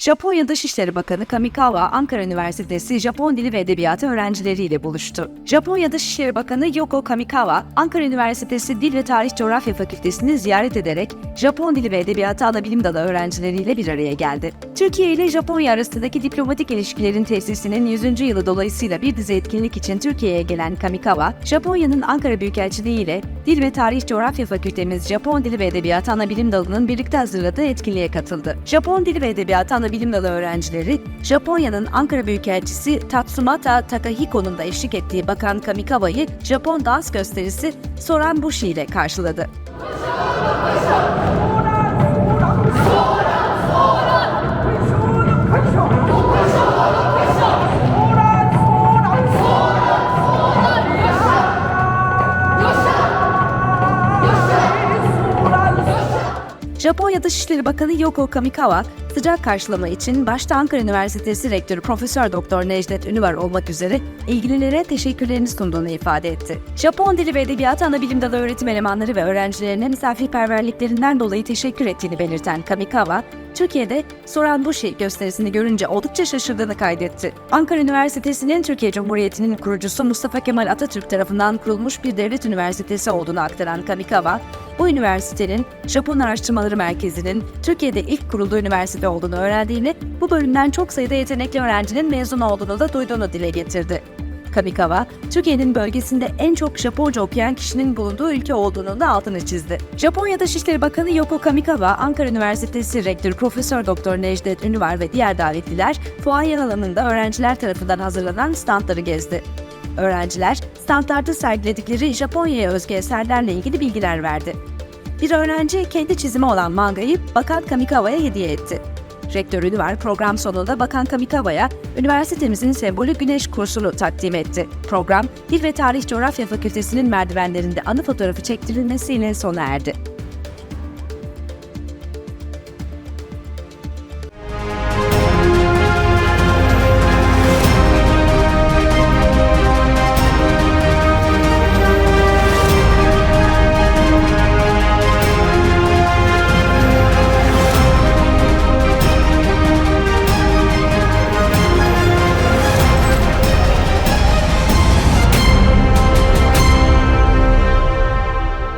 Japonya Dışişleri Bakanı Kamikawa, Ankara Üniversitesi Japon Dili ve Edebiyatı öğrencileriyle buluştu. Japonya Dışişleri Bakanı Yoko Kamikawa, Ankara Üniversitesi Dil ve Tarih Coğrafya Fakültesini ziyaret ederek Japon Dili ve Edebiyatı Anabilim Dalı öğrencileriyle bir araya geldi. Türkiye ile Japonya arasındaki diplomatik ilişkilerin tesisinin 100. yılı dolayısıyla bir dizi etkinlik için Türkiye'ye gelen Kamikawa, Japonya'nın Ankara Büyükelçiliği ile Dil ve Tarih Coğrafya Fakültemiz Japon Dili ve Edebiyatı Anabilim Dalı'nın birlikte hazırladığı etkinliğe katıldı. Japon Dili ve Edebiyatı Anabilim Dalı öğrencileri, Japonya'nın Ankara Büyükelçisi Tatsumata Takahiko'nun da eşlik ettiği Bakan Kamikawa'yı Japon dans gösterisi Soran Bushi ile karşıladı. Japonya Dışişleri Bakanı Yoko Kamikawa, sıcak karşılama için başta Ankara Üniversitesi Rektörü Profesör Doktor Necdet Ünüvar olmak üzere ilgililere teşekkürlerini sunduğunu ifade etti. Japon Dili ve Edebiyatı Anabilim Dalı öğretim elemanları ve öğrencilerine misafirperverliklerinden dolayı teşekkür ettiğini belirten Kamikawa, Türkiye'de Soran Bushi gösterisini görünce oldukça şaşırdığını kaydetti. Ankara Üniversitesi'nin Türkiye Cumhuriyeti'nin kurucusu Mustafa Kemal Atatürk tarafından kurulmuş bir devlet üniversitesi olduğunu aktaran Kamikawa, bu üniversitenin Japon Araştırmaları Merkezi'nin Türkiye'de ilk kurulduğu üniversite olduğunu öğrendiğini, bu bölümden çok sayıda yetenekli öğrencinin mezun olduğunu da duyduğunu dile getirdi. Kamikawa, Türkiye'nin bölgesinde en çok Japonca okuyan kişinin bulunduğu ülke olduğunu da altını çizdi. Japonya Dışişleri Bakanı Yoko Kamikawa, Ankara Üniversitesi Rektörü Profesör Doktor Necdet Ünüvar ve diğer davetliler fuayer alanında öğrenciler tarafından hazırlanan standları gezdi. Öğrenciler, standlarda sergiledikleri Japonya'ya özgü eserlerle ilgili bilgiler verdi. Bir öğrenci kendi çizimi olan mangayı Bakan Kamikawa'ya hediye etti. Rektör Ünüvar program sonunda Bakan Kamikawa'ya üniversitemizin sembolü güneş kursunu takdim etti. Program, Dil ve Tarih Coğrafya Fakültesinin merdivenlerinde anı fotoğrafı çektirilmesiyle sona erdi.